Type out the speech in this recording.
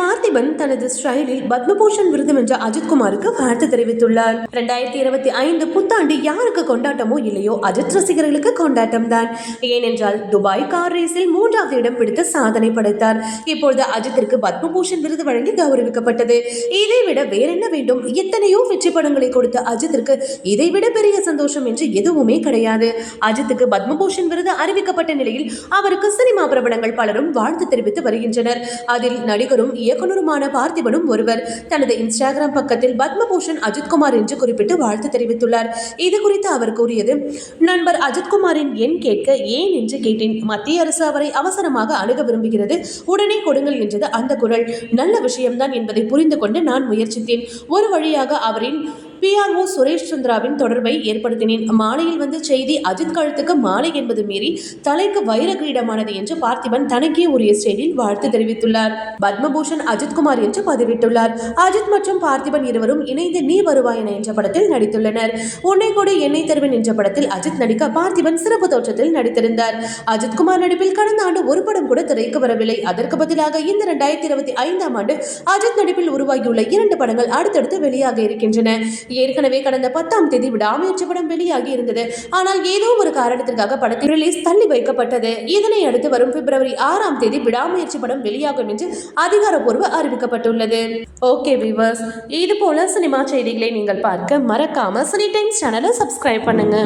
பார்த்திபன் தனது ஸ்டைலில் பத்மபூஷன் விருது வென்ற அஜித்குமாருக்கு வாழ்த்து தெரிவித்துள்ளார். இரண்டாயிரத்தி இருபத்தி ஐந்து புத்தாண்டு யாருக்கு கொண்டாட்டமோ இல்லையோ அஜித் ரசிகர்களுக்கு கொண்டாட்டம் தான் ஏனென்றால் துபாய் கார் ரேஸில் மூன்றாவது இடம் பிடித்து சாதனை படைத்தார். இப்பொழுது அஜித்திற்கு பத்மபூஷன் விருது வழங்கி கௌரவிக்கப்பட்டது. இதைவிட வேறென்ன வேண்டும்? எத்தனையோ வெற்றி படங்களை கொடுத்த அஜித்திற்கு இதைவிட பெரிய சந்தோஷம் என்று எதுவுமே கிடையாது. அஜித்துக்கு பத்மபூஷன் விருது அறிவிக்கப்பட்ட நிலையில் அவருக்கு சினிமா பிரபலங்கள் பலரும் வாழ்த்து தெரிவித்து வருகின்றனர். அதில் நடிகரும் இயக்குனருமான பார்த்திபனும் ஒருவர். தனது இன்ஸ்டாகிராம் பக்கத்தில் பத்மபூஷன் அஜித்குமார் என்று குறிப்பிட்டு வாழ்த்து தெரிவித்துள்ளார். இது குறித்து அவர் கூறியது நண்பர் அஜித்குமாரின் எண் கேட்க ஏன் என்று கேட்டேன். மத்திய அரசு அவரை அவசரமாக அணுக விரும்புகிறது. உடனே கொடுங்கள் என்றது அந்த குரல். நல்ல விஷயம்தான் என்பதை புரிந்து கொண்டு நான் முயற்சித்தேன். ஒரு வழியாக அவரின் பிஆர்ஓ சுரேஷ் சந்திராவின் தொடர்பை ஏற்படுத்தினேன். மாலையில் வந்த செய்தி அஜித் கழுத்துக்கு மாலை என்பது மீறி தலைக்கு வைர கிரீடமானது என்று பார்த்திபன் தனக்கே உரிய ஸ்டைலில் வாழ்த்து தெரிவித்துள்ளார். பத்மபூஷன் அஜித்குமார் என்று பதிவிட்டுள்ளார். அஜித் மற்றும் பார்த்திபன் இருவரும் இணைந்து நீ வருவாயன என்ற படத்தில் நடித்துள்ளனர். உன்னை கூட என்னை தருவன் என்ற படத்தில் அஜித் நடிக்க பார்த்திபன் சிறப்பு தோற்றத்தில் நடித்திருந்தார். அஜித்குமார் நடிப்பில் கடந்த ஆண்டு ஒரு படம் கூட திரைக்கு வரவில்லை. அதற்கு பதிலாக இந்த இரண்டாயிரத்தி இருபத்தி ஐந்தாம் ஆண்டு அஜித் நடிப்பில் உருவாகியுள்ள இரண்டு படங்கள் அடுத்தடுத்து வெளியாக இருக்கின்றன. ஏற்கனவே கடந்த பத்தாம் தேதி விடாமுயற்சி படம் வெளியாகி இருந்தது. ஆனால் ஏதோ ஒரு காரணத்திற்காக படத்தின் ரிலீஸ் தள்ளி வைக்கப்பட்டது. இதனை அடுத்து வரும் பிப்ரவரி ஆறாம் தேதி விடாமுயற்சி படம் வெளியாகும் என்று அதிகாரப்பூர்வ அறிவிக்கப்பட்டுள்ளது. ஓகே விவர்ஸ் இது போல சினிமா செய்திகளை நீங்கள் பார்க்க மறக்காம சினி டைம்ஸ் சேனலை சப்ஸ்கிரைப் பண்ணுங்க.